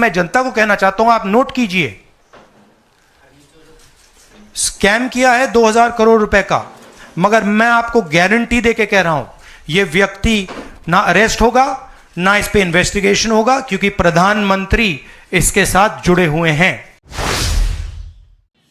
मैं जनता को कहना चाहता हूँ, आप नोट कीजिए। स्कैम किया है 2000 करोड़ रुपए का, मगर मैं आपको गारंटी देके कह रहा हूँ यह व्यक्ति ना अरेस्ट होगा, ना इस पर इन्वेस्टिगेशन होगा, क्योंकि प्रधानमंत्री इसके साथ जुड़े हुए हैं।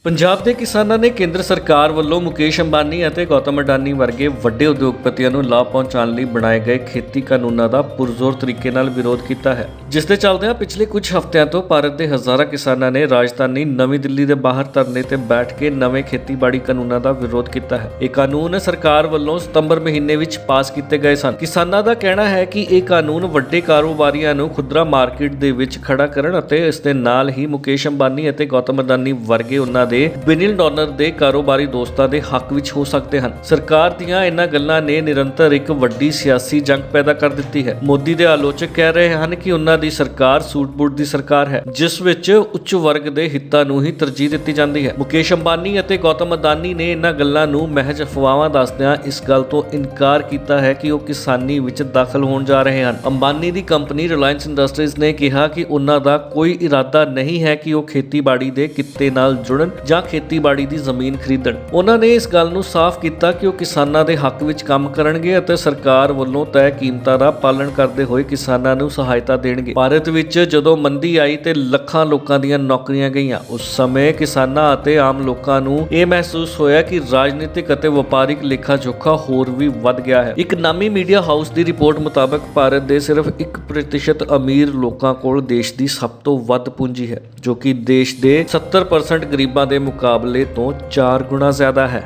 ਪੰਜਾਬ ਦੇ ਕਿਸਾਨਾਂ ਨੇ ਕੇਂਦਰ ਸਰਕਾਰ ਵੱਲੋਂ ਮੁਕੇਸ਼ ਅੰਬਾਨੀ ਅਤੇ ਗੌਤਮ ਅਡਾਨੀ ਵਰਗੇ ਵੱਡੇ ਉਦਯੋਗਪਤੀਆਂ ਨੂੰ ਲਾਭ ਪਹੁੰਚਾਉਣ ਲਈ ਬਣਾਏ ਗਏ ਖੇਤੀ ਕਾਨੂੰਨਾਂ ਦਾ ਪੁਰਜ਼ੋਰ ਤਰੀਕੇ ਨਾਲ ਵਿਰੋਧ ਕੀਤਾ ਹੈ। ਜਿਸ ਦੇ ਚੱਲਦਿਆਂ ਪਿਛਲੇ ਕੁਝ ਹਫ਼ਤਿਆਂ ਤੋਂ ਭਾਰਤ ਦੇ ਹਜ਼ਾਰਾਂ ਕਿਸਾਨਾਂ ਨੇ ਰਾਜਧਾਨੀ ਨਵੀਂ ਦਿੱਲੀ ਦੇ ਬਾਹਰ ਧਰਨੇ ਤੇ ਬੈਠ ਕੇ ਨਵੇਂ ਖੇਤੀਬਾੜੀ ਕਾਨੂੰਨਾਂ ਦਾ ਵਿਰੋਧ ਕੀਤਾ ਹੈ। ਇਹ ਕਾਨੂੰਨ ਸਰਕਾਰ ਵੱਲੋਂ ਸਤੰਬਰ ਮਹੀਨੇ ਵਿੱਚ ਪਾਸ ਕੀਤੇ ਗਏ ਸਨ। ਕਿਸਾਨਾਂ ਦਾ ਕਹਿਣਾ ਹੈ ਕਿ ਇਹ ਕਾਨੂੰਨ ਵੱਡੇ ਕਾਰੋਬਾਰੀਆਂ ਨੂੰ ਖੁਦਰਾ ਮਾਰਕੀਟ ਦੇ ਵਿੱਚ ਖੜਾ ਕਰਨ ਅਤੇ ਇਸ ਦੇ ਨਾਲ ਹੀ ਮੁਕੇਸ਼ ਅੰਬਾਨੀ ਅਤੇ ਗੌਤਮ ਅਡਾਨੀ ਵਰਗੇ ਉਹਨਾਂ ਦੇ ਬਿਨਿਲ ਡਾਲਰ ਦੇ ਕਾਰੋਬਾਰੀ ਦੋਸਤਾਂ ਦੇ ਹੱਕ ਵਿੱਚ ਹੋ ਸਕਦੇ ਹਨ। ਸਰਕਾਰ ਦੀਆਂ ਇਹਨਾਂ ਗੱਲਾਂ ਨੇ ਨਿਰੰਤਰ ਇੱਕ ਵੱਡੀ ਸਿਆਸੀ ਜੰਗ ਪੈਦਾ ਕਰ ਦਿੱਤੀ ਹੈ। ਮੋਦੀ ਦੇ ਆਲੋਚਕ ਕਹਿ ਰਹੇ ਹਨ ਕਿ ਉਹਨਾਂ ਦੀ ਸਰਕਾਰ ਸੂਟ-ਬੂਟ ਦੀ ਸਰਕਾਰ ਹੈ, ਜਿਸ ਵਿੱਚ ਉੱਚ ਵਰਗ ਦੇ ਹਿੱਤਾਂ ਨੂੰ ਹੀ ਤਰਜੀਹ ਦਿੱਤੀ ਜਾਂਦੀ ਹੈ। ਮੁਕੇਸ਼ ਅੰਬਾਨੀ ਅਤੇ ਗੌਤਮ ਅਦਾਨੀ ਨੇ ਇਹਨਾਂ ਗੱਲਾਂ ਨੂੰ ਮਹਿਜ ਅਫਵਾਹਾਂ ਦੱਸਦਿਆਂ ਇਸ ਗੱਲ ਤੋਂ ਇਨਕਾਰ ਕੀਤਾ ਹੈ ਕਿ ਉਹ ਕਿਸਾਨੀ ਵਿੱਚ ਦਾਖਲ ਹੋਣ ਜਾ ਰਹੇ ਹਨ। ਅੰਬਾਨੀ ਦੀ ਕੰਪਨੀ ਰਿਲਾਇੰਸ ਇੰਡਸਟਰੀਜ਼ ਨੇ ਕਿਹਾ ਕਿ ਉਹਨਾਂ ਦਾ ਕੋਈ ਇਰਾਦਾ ਨਹੀਂ ਹੈ ਕਿ ਉਹ ਖੇਤੀਬਾੜੀ ਦੇ ਕਿੱਤੇ ਨਾਲ ਜੁੜਨ। ਜਾਂ ਖੇਤੀਬਾੜੀ ਦੀ ਜ਼ਮੀਨ ਖਰੀਦਣ। ਉਹਨਾਂ ਨੇ ਇਸ ਗੱਲ ਨੂੰ ਸਾਫ਼ ਕੀਤਾ ਕਿ ਉਹ ਕਿਸਾਨਾਂ ਦੇ ਹੱਕ ਵਿੱਚ ਕੰਮ ਕਰਨਗੇ ਅਤੇ ਸਰਕਾਰ ਵੱਲੋਂ ਤੈਅ ਕੀਮਤਾਂ ਦਾ ਪਾਲਣ ਕਰਦੇ ਹੋਏ ਕਿਸਾਨਾਂ ਨੂੰ ਸਹਾਇਤਾ ਦੇਣਗੇ। ਭਾਰਤ ਵਿੱਚ ਜਦੋਂ ਮੰਦੀ ਆਈ ਤੇ ਲੱਖਾਂ ਲੋਕਾਂ ਦੀਆਂ ਨੌਕਰੀਆਂ ਗਈਆਂ, ਉਸ ਸਮੇਂ ਕਿਸਾਨਾਂ ਅਤੇ ਆਮ ਲੋਕਾਂ ਨੂੰ ਇਹ ਮਹਿਸੂਸ ਹੋਇਆ ਕਿ ਰਾਜਨੀਤਿਕ ਅਤੇ ਵਪਾਰਿਕ ਲੇਖਾ ਜੋਖਾ ਹੋਰ ਵੀ ਵੱਧ ਗਿਆ ਹੈ। ਇੱਕ ਨਾਮੀ ਮੀਡੀਆ ਹਾਊਸ ਦੀ ਰਿਪੋਰਟ ਮੁਤਾਬਕ ਭਾਰਤ ਦੇ ਸਿਰਫ 1% ਅਮੀਰ ਲੋਕਾਂ ਕੋਲ ਦੇਸ਼ ਦੀ ਸਭ ਤੋਂ ਵੱਧ ਪੂੰਜੀ ਹੈ, ਜੋ ਕਿ ਦੇਸ਼ ਦੇ 70% ਗਰੀਬਾਂ ਦੇ ਮੁਕਾਬਲੇ ਤੋਂ 4 ਗੁਣਾ ਜ਼ਿਆਦਾ ਹੈ।